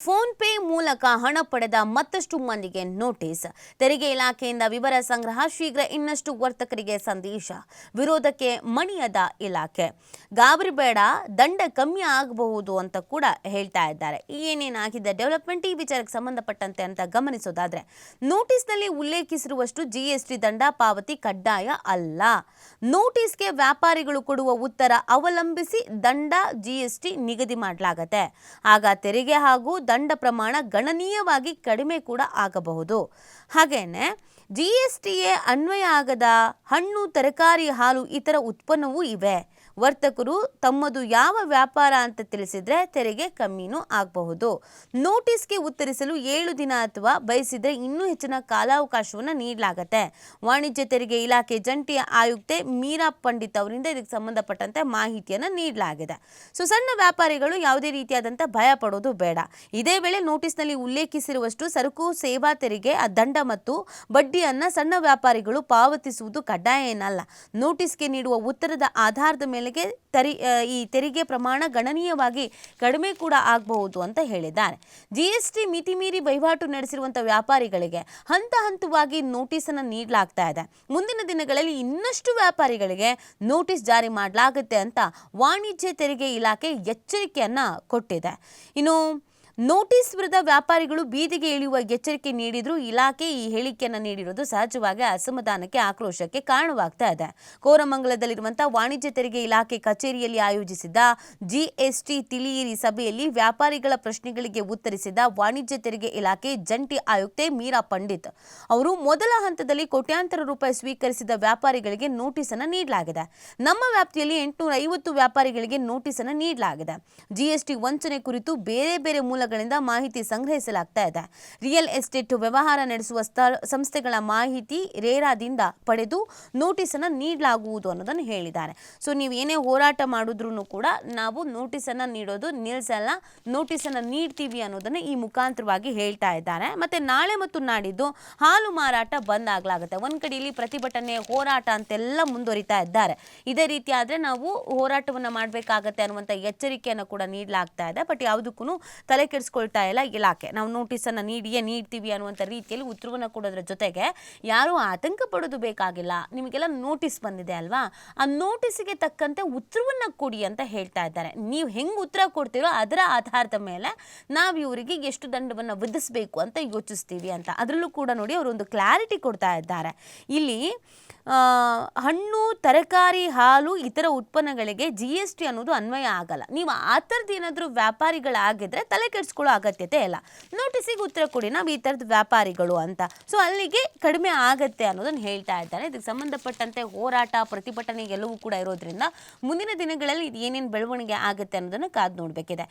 Phone pay ಮೂಲಕ ಹಣ ಪಡೆದ ಮತ್ತಷ್ಟು ಮಂದಿಗೆ ನೋಟಿಸ್. ತೆರಿಗೆ ಇಲಾಖೆಯಿಂದ ವಿವರ ಸಂಗ್ರಹ ಶೀಘ್ರ ಇನ್ನಷ್ಟು ವರ್ತಕರಿಗೆ ಸಂದೇಶ. ವಿರೋಧಕ್ಕೆ ಮಣಿಯದ ಇಲಾಖೆ. ಗಾಬರಿ ಬೇಡ ದಂಡ ಕಮ್ಮಿ ಆಗಬಹುದು ಅಂತ ಕೂಡ ಹೇಳ್ತಾ ಇದ್ದಾರೆ. ಏನೇನಾಗಿದೆ? ಡೆವಲಪ್ಮೆಂಟ್ ಈ ವಿಚಾರಕ್ಕೆ ಸಂಬಂಧಪಟ್ಟಂತೆ ಅಂತ ಗಮನಿಸೋದಾದ್ರೆ, ನೋಟಿಸ್ನಲ್ಲಿ ಉಲ್ಲೇಖಿಸಿರುವಷ್ಟು ಜಿಎಸ್ಟಿ ದಂಡ ಪಾವತಿ ಕಡ್ಡಾಯ ಅಲ್ಲ. ನೋಟಿಸ್ಗೆ ವ್ಯಾಪಾರಿಗಳು ಕೊಡುವ ಉತ್ತರ ಅವಲಂಬಿಸಿ ದಂಡ ಜಿಎಸ್ಟಿ ನಿಗದಿ ಮಾಡಲಾಗತ್ತೆ. ಆಗ ತೆರಿಗೆ ಹಾಗೂ ದಂಡ ಪ್ರಮಾಣ ಗಣನೀಯವಾಗಿ ಕಡಿಮೆ ಕೂಡ ಆಗಬಹುದು. ಹಾಗೆಯೇ ಜಿ ಎಸ್ ಅನ್ವಯ ಆಗದ ಹಣ್ಣು, ತರಕಾರಿ, ಹಾಲು ಇತರ ಉತ್ಪನ್ನವೂ ಇವೆ. ವರ್ತಕರು ತಮ್ಮದು ಯಾವ ವ್ಯಾಪಾರ ಅಂತ ತಿಳಿಸಿದ್ರೆ ತೆರಿಗೆ ಕಮ್ಮಿನೂ ಆಗಬಹುದು. ನೋಟಿಸ್ಗೆ ಉತ್ತರಿಸಲು ಏಳು ದಿನ ಅಥವಾ ಬಯಸಿದ್ರೆ ಇನ್ನೂ ಹೆಚ್ಚಿನ ಕಾಲಾವಕಾಶವನ್ನು ನೀಡಲಾಗತ್ತೆ. ವಾಣಿಜ್ಯ ತೆರಿಗೆ ಇಲಾಖೆ ಜಂಟಿ ಆಯುಕ್ತೆ ಮೀರಾ ಪಂಡಿತ್ ಅವರಿಂದ ಇದಕ್ಕೆ ಸಂಬಂಧಪಟ್ಟಂತೆ ಮಾಹಿತಿಯನ್ನು ನೀಡಲಾಗಿದೆ. ಸೊ, ಸಣ್ಣ ವ್ಯಾಪಾರಿಗಳು ಯಾವುದೇ ರೀತಿಯಾದಂಥ ಭಯ ಪಡೋದು ಬೇಡ. ಇದೇ ವೇಳೆ ನೋಟಿಸ್ನಲ್ಲಿ ಉಲ್ಲೇಖಿಸಿರುವಷ್ಟು ಸರಕು, ಸೇವಾ ತೆರಿಗೆ ಆ ದಂಡ ಮತ್ತು ಬಡ್ಡಿಯನ್ನು ಸಣ್ಣ ವ್ಯಾಪಾರಿಗಳು ಪಾವತಿಸುವುದು ಕಡ್ಡಾಯ ಏನಲ್ಲ ನೋಟಿಸ್ಗೆ ನೀಡುವ ಉತ್ತರದ ಆಧಾರದ ಮೇಲೆಗೆ ತರಿ ಈ ತೆರಿಗೆ ಪ್ರಮಾಣ ಗಣನೀಯವಾಗಿ ಕಡಿಮೆ ಕೂಡ ಆಗಬಹುದು ಅಂತ ಹೇಳಿದ್ದಾರೆ. ಜಿಎಸ್ಟಿ ಮಿತಿ ಮೀರಿ ವಹಿವಾಟು ನಡೆಸಿರುವಂಥ ವ್ಯಾಪಾರಿಗಳಿಗೆ ಹಂತ ಹಂತವಾಗಿ ನೋಟಿಸನ್ನು ನೀಡಲಾಗ್ತಾ ಇದೆ. ಮುಂದಿನ ದಿನಗಳಲ್ಲಿ ಇನ್ನಷ್ಟು ವ್ಯಾಪಾರಿಗಳಿಗೆ ನೋಟಿಸ್ ಜಾರಿ ಮಾಡಲಾಗುತ್ತೆ ಅಂತ ವಾಣಿಜ್ಯ ತೆರಿಗೆ ಇಲಾಖೆ ಎಚ್ಚರಿಕೆಯನ್ನು ಕೊಟ್ಟಿದೆ. ಇನ್ನು ನೋಟಿಸ್ ವಿರುದ್ಧ ವ್ಯಾಪಾರಿಗಳು ಬೀದಿಗೆ ಇಳಿಯುವ ಎಚ್ಚರಿಕೆ ನೀಡಿದ್ರು. ಇಲಾಖೆ ಈ ಹೇಳಿಕೆಯನ್ನು ನೀಡಿರೋದು ಸಹಜವಾಗಿ ಅಸಮಾಧಾನಕ್ಕೆ, ಆಕ್ರೋಶಕ್ಕೆ ಕಾರಣವಾಗ್ತಾ ಇದೆ. ಕೋರಮಂಗಲದಲ್ಲಿರುವಂತಹ ವಾಣಿಜ್ಯ ತೆರಿಗೆ ಇಲಾಖೆ ಕಚೇರಿಯಲ್ಲಿ ಆಯೋಜಿಸಿದ್ದ ಜಿಎಸ್ಟಿ ತಿಳಿಯಿರಿ ಸಭೆಯಲ್ಲಿ ವ್ಯಾಪಾರಿಗಳ ಪ್ರಶ್ನೆಗಳಿಗೆ ಉತ್ತರಿಸಿದ ವಾಣಿಜ್ಯ ತೆರಿಗೆ ಇಲಾಖೆ ಜಂಟಿ ಆಯುಕ್ತೆ ಮೀರಾ ಪಂಡಿತ್, ಅವರು ಮೊದಲ ಹಂತದಲ್ಲಿ ಕೋಟ್ಯಾಂತರ ರೂಪಾಯಿ ಸ್ವೀಕರಿಸಿದ ವ್ಯಾಪಾರಿಗಳಿಗೆ ನೋಟಿಸ್ ಅನ್ನು ನೀಡಲಾಗಿದೆ. ನಮ್ಮ ವ್ಯಾಪ್ತಿಯಲ್ಲಿ ಎಂಟುನೂರ ಐವತ್ತು ವ್ಯಾಪಾರಿಗಳಿಗೆ ನೋಟಿಸ್ ಅನ್ನು ನೀಡಲಾಗಿದೆ. ಜಿಎಸ್ಟಿ ವಂಚನೆ ಕುರಿತು ಬೇರೆ ಬೇರೆ ಮೂಲಗಳಿಂದ ಮಾಹಿತಿ ಸಂಗ್ರಹಿಸಲಾಗ್ತಾ ಇದೆ. ರಿಯಲ್ ಎಸ್ಟೇಟ್ ವ್ಯವಹಾರ ನಡೆಸುವ ಸ್ಥಳ, ಸಂಸ್ಥೆಗಳ ಮಾಹಿತಿ ರೇರಾದಿಂದ ಪಡೆದು ನೋಟಿಸ್ ಅನ್ನು ನೀಡಲಾಗುವುದು ಅನ್ನೋದನ್ನು ಹೇಳಿದ್ದಾರೆ. ಸೊ ನೀವು ಏನೇ ಹೋರಾಟ ಮಾಡಿದ್ರು ಕೂಡ ನಾವು ನೋಟಿಸ್ ಅನ್ನ ನೀಡೋದು ನಿಲ್ಸಲ್ಲ. ನೋಟಿಸ್ ಅನ್ನ ನೀಡ್ತೀವಿ ಅನ್ನೋದನ್ನ ಈ ಮುಖಾಂತರವಾಗಿ ಹೇಳ್ತಾ ಇದ್ದಾರೆ. ಮತ್ತೆ ನಾಳೆ ಮತ್ತು ನಾಡಿದ್ದು ಹಾಲು ಮಾರಾಟ ಬಂದ್ ಆಗ್ಲಾಗುತ್ತೆ. ಒಂದ್ ಕಡೆಯಲ್ಲಿ ಪ್ರತಿಭಟನೆ, ಹೋರಾಟ ಅಂತೆಲ್ಲ ಮುಂದುವರಿತಾ ಇದ್ದಾರೆ. ಇದೇ ರೀತಿ ಆದ್ರೆ ನಾವು ಹೋರಾಟವನ್ನು ಮಾಡಬೇಕಾಗತ್ತೆ ಅನ್ನುವಂಥ ಎಚ್ಚರಿಕೆಯನ್ನು ಕೂಡ ನೀಡಲಾಗ್ತಾ ಇದೆ. ಬಟ್ ಯಾವುದಕ್ಕೂ ತಲೆ ಕೆಡಿಸ್ಕೊಳ್ತಾ ಇಲ್ಲ ಇಲಾಖೆ. ನಾವು ನೋಟಿಸ್ ಅನ್ನ ನೀಡಿಯೇ ನೀಡ್ತೀವಿ ಅನ್ನುವಂಥ ರೀತಿಯಲ್ಲಿ ಉತ್ತರವನ್ನು ಕೊಡೋದ್ರ ಜೊತೆಗೆ ಯಾರು ಆತಂಕ ಪಡೋದು ಬೇಕಾಗಿಲ್ಲ. ನಿಮಗೆಲ್ಲ ನೋಟಿಸ್ ಬಂದಿದೆ ಅಲ್ವಾ? ಆ ನೋಟಿಸ್ಗೆ ತಕ್ಕಂತೆ ಉತ್ತರವನ್ನು ಕೊಡಿ ಅಂತ ಹೇಳ್ತಾ ಇದ್ದಾರೆ. ನೀವು ಹೆಂಗೆ ಉತ್ತರ ಕೊಡ್ತೀರೋ ಅದರ ಆಧಾರದ ಮೇಲೆ ನಾವು ಇವರಿಗೆ ಎಷ್ಟು ದಂಡವನ್ನು ವಿಧಿಸಬೇಕು ಅಂತ ಯೋಚಿಸ್ತೀವಿ ಅಂತ. ಅದರಲ್ಲೂ ಕೂಡ ನೋಡಿ ಅವರು ಒಂದು ಕ್ಲಾರಿಟಿ ಕೊಡ್ತಾ ಇದ್ದಾರೆ. ಇಲ್ಲಿ ಹಣ್ಣು, ತರಕಾರಿ, ಹಾಲು, ಇತರ ಉತ್ಪನ್ನಗಳಿಗೆ ಜಿ ಎಸ್ ಟಿ ಅನ್ನೋದು ಅನ್ವಯ ಆಗಲ್ಲ. ನೀವು ಆ ಥರದ್ದು ಏನಾದರೂ ವ್ಯಾಪಾರಿಗಳಾಗಿದ್ದರೆ ತಲೆ ಕೆಡಿಸ್ಕೊಳ್ಳೋ ಅಗತ್ಯತೆ ಇಲ್ಲ. ನೋಟಿಸಿಗೆ ಉತ್ತರ ಕೊಡಿ, ನಾವು ಈ ಥರದ್ದು ವ್ಯಾಪಾರಿಗಳು ಅಂತ. ಸೊ ಅಲ್ಲಿಗೆ ಕಡಿಮೆ ಆಗತ್ತೆ ಅನ್ನೋದನ್ನು ಹೇಳ್ತಾ ಇದ್ದಾರೆ ಇದಕ್ಕೆ ಸಂಬಂಧಪಟ್ಟಂತೆ ಹೋರಾಟ, ಪ್ರತಿಭಟನೆ ಎಲ್ಲವೂ ಕೂಡ ಇರೋದ್ರಿಂದ ಮುಂದಿನ ದಿನಗಳಲ್ಲಿ ಇದು ಏನೇನು ಬೆಳವಣಿಗೆ ಆಗುತ್ತೆ ಅನ್ನೋದನ್ನು ಕಾದು ನೋಡಬೇಕಿದೆ.